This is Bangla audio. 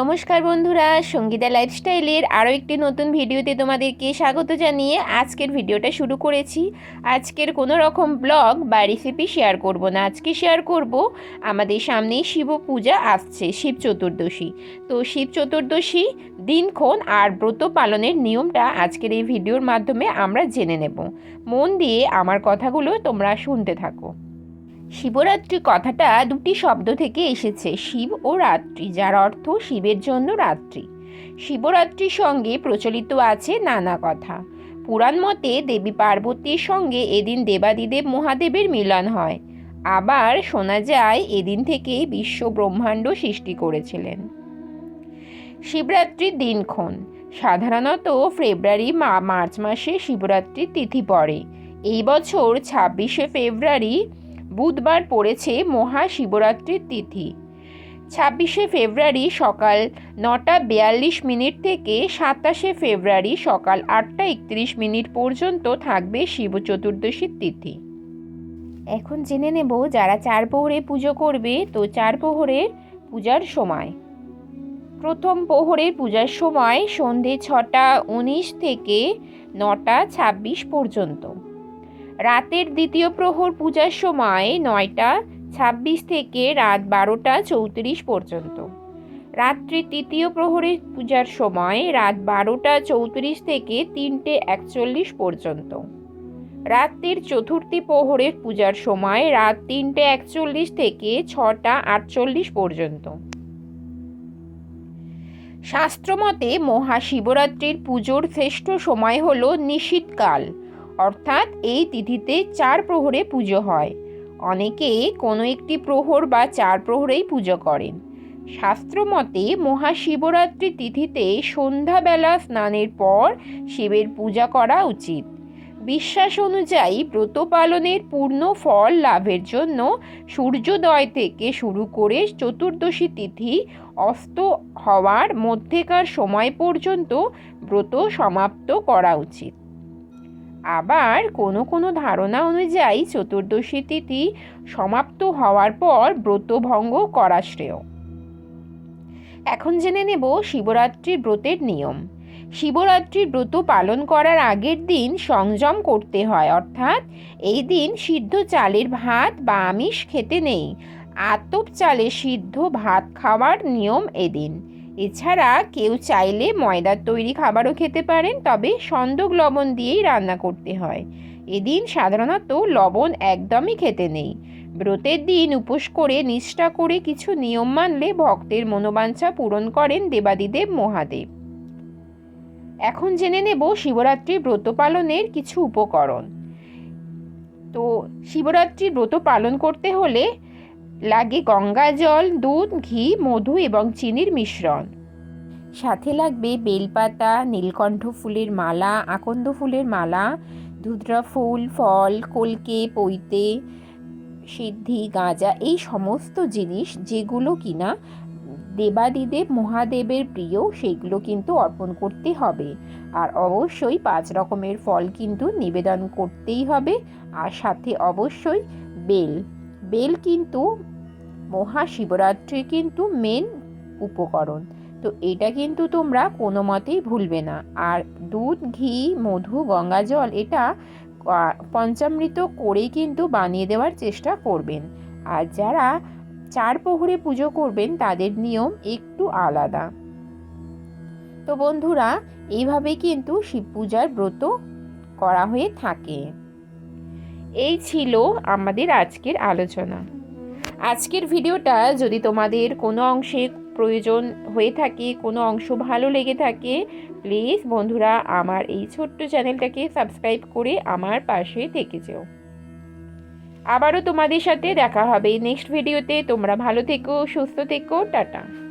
নমস্কার বন্ধুরা, সঙ্গীতা লাইফস্টাইলের আরও একটি নতুন ভিডিওতে তোমাদেরকে স্বাগত জানিয়ে আজকের ভিডিওটা শুরু করেছি। আজকের কোনো রকম ব্লগ বা রেসিপি শেয়ার করব না। আজকে শেয়ার করব, আমাদের সামনেই শিব পূজা আসছে, শিব চতুর্দশী। তো শিব চতুর্দশী দিনক্ষণ আর ব্রত পালনের নিয়মটা আজকের এই ভিডিওর মাধ্যমে আমরা জেনে নেব। মন দিয়ে আমার কথাগুলো তোমরা শুনতে থাকো। শিবরাত্রি কথাটা দুটি শব্দ থেকে এসেছে, শিব ও রাত্রি, যার অর্থ শিবের জন্য রাত্রি। শিবরাত্রির সঙ্গে প্রচলিত আছে নানা কথা। পুরাণ মতে দেবী পার্বতীর সঙ্গে এদিন দেবাদিদেব মহাদেবের মিলন হয়। আবার শোনা যায়, এদিন থেকে বিশ্ব ব্রহ্মাণ্ড সৃষ্টি করেছিলেন। শিবরাত্রির দিনক্ষণ। সাধারণত ফেব্রুয়ারি মা, মার্চ মাসে শিবরাত্রির তিথি পড়ে। এই বছর ছাব্বিশে ফেব্রুয়ারি বুধবার পড়েছে মহাশিবরাত্রির তিথি। ছাব্বিশে ফেব্রুয়ারি সকাল নটা বিয়াল্লিশ মিনিট থেকে সাতাশে ফেব্রুয়ারি সকাল আটটা একত্রিশ মিনিট পর্যন্ত থাকবে শিব চতুর্দশীর তিথি। এখন জেনে নেব যারা চার প্রহরে পুজো করবে, তো চার প্রহরের পূজার সময়। প্রথম প্রহরের পূজার সময় সন্ধে ছটা উনিশ থেকে নটা ছাব্বিশ পর্যন্ত। রাতের দ্বিতীয় প্রহর পূজার সময় নয়টা ছাব্বিশ থেকে রাত বারোটা চৌত্রিশ পর্যন্ত। রাত্রি তৃতীয় প্রহরের পূজার সময় রাত বারোটা চৌত্রিশ থেকে তিনটে একচল্লিশ পর্যন্ত। রাত্রির চতুর্থী প্রহরের পূজার সময় রাত তিনটে একচল্লিশ থেকে ছটা আটচল্লিশ পর্যন্ত। শাস্ত্রমতে মহাশিবরাত্রির পুজোর শ্রেষ্ঠ সময় হল নিশীতকাল। অর্থাৎ এই তিথিতে চার প্রহরে পুজো হয়। অনেকে কোনো একটি প্রহর বা চার প্রহরেই পুজো করেন। শাস্ত্রমতে মহাশিবরাত্রি তিথিতে সন্ধ্যাবেলা স্নানের পর শিবের পূজা করা উচিত। বিশ্বাস অনুযায়ী ব্রত পালনের পূর্ণ ফল লাভের জন্য সূর্যোদয় থেকে শুরু করে চতুর্দশী তিথি অস্ত হওয়ার মধ্যেকার সময় পর্যন্ত ব্রত সমাপ্ত করা উচিত। আবার কোনো কোনো ধারণা অনুযায়ী চতুর্দশী তিথি সমাপ্ত হওয়ার পর ব্রতভঙ্গ করা শ্রেয়। এখন জেনে নেব শিবরাত্রির ব্রতের নিয়ম। শিবরাত্রির ব্রত পালন করার আগের দিন সংযম করতে হয়, অর্থাৎ এই দিন সিদ্ধ চালের ভাত বা আমিষ খেতে নেই। আতপ চালে সিদ্ধ ভাত খাওয়ার নিয়ম এদিন। এছাড়া কেউ চাইলে ময়দার তৈরি খাবারও খেতে পারেন, তবে সন্দক লবণ দিয়েই রান্না করতে হয়। এদিন সাধারণত লবণ একদমই খেতে নেই। ব্রতের দিন উপোস করে, নিষ্ঠা করে কিছু নিয়ম মানলে ভক্তের মনোবাঞ্ছা পূরণ করেন দেবাদিদেব মহাদেব। এখন জেনে নেব শিবরাত্রি ব্রত পালনের কিছু উপকরণ। তো, শিবরাত্রির ব্রত পালন করতে হলে লাগে গঙ্গা জল, দুধ, ঘি, মধু এবং চিনির মিশ্রণ। সাথে লাগবে বেলপাতা, নীলকণ্ঠ ফুলের মালা, আকন্দ ফুলের মালা, ধুদ্রা ফুল, ফল, কলকে, পৈতে, সিদ্ধি, গাঁজা, এই সমস্ত জিনিস যেগুলো কিনা দেবাদিদেব মহাদেবের প্রিয়, সেগুলো কিন্তু অর্পণ করতে হবে। আর অবশ্যই পাঁচ রকমের ফল কিন্তু নিবেদন করতেই হবে, আর সাথে অবশ্যই বেল। বেল কিন্তু মহাশিবরাত্রির কিন্তু মেন উপকরণ। তো এটা কিন্তু তোমরা কোনো মতেই ভুলবে না। আর দুধ, ঘি, মধু, গঙ্গা জল এটা পঞ্চামৃত করেই কিন্তু বানিয়ে দেওয়ার চেষ্টা করবেন। আর যারা চার প্রহরে পুজো করবেন তাদের নিয়ম একটু আলাদা। তো বন্ধুরা এইভাবে কিন্তু শিব পূজার ব্রত করা হয়ে থাকে। এই ছিল আমাদের আজকের আলোচনা। আজকের ভিডিওটা যদি তোমাদের কোনো অংশে প্রয়োজন হয়ে থাকে, কোনো অংশ ভালো লেগে থাকে প্লিজ বন্ধুরা আমার এই ছোট্ট চ্যানেলটাকে সাবস্ক্রাইব করে আমার পাশে থেকে যেও। আবারও তোমাদের সাথে দেখা হবে নেক্সট ভিডিওতে তোমরা ভালো থেকো, সুস্থ থেকো, টাটা।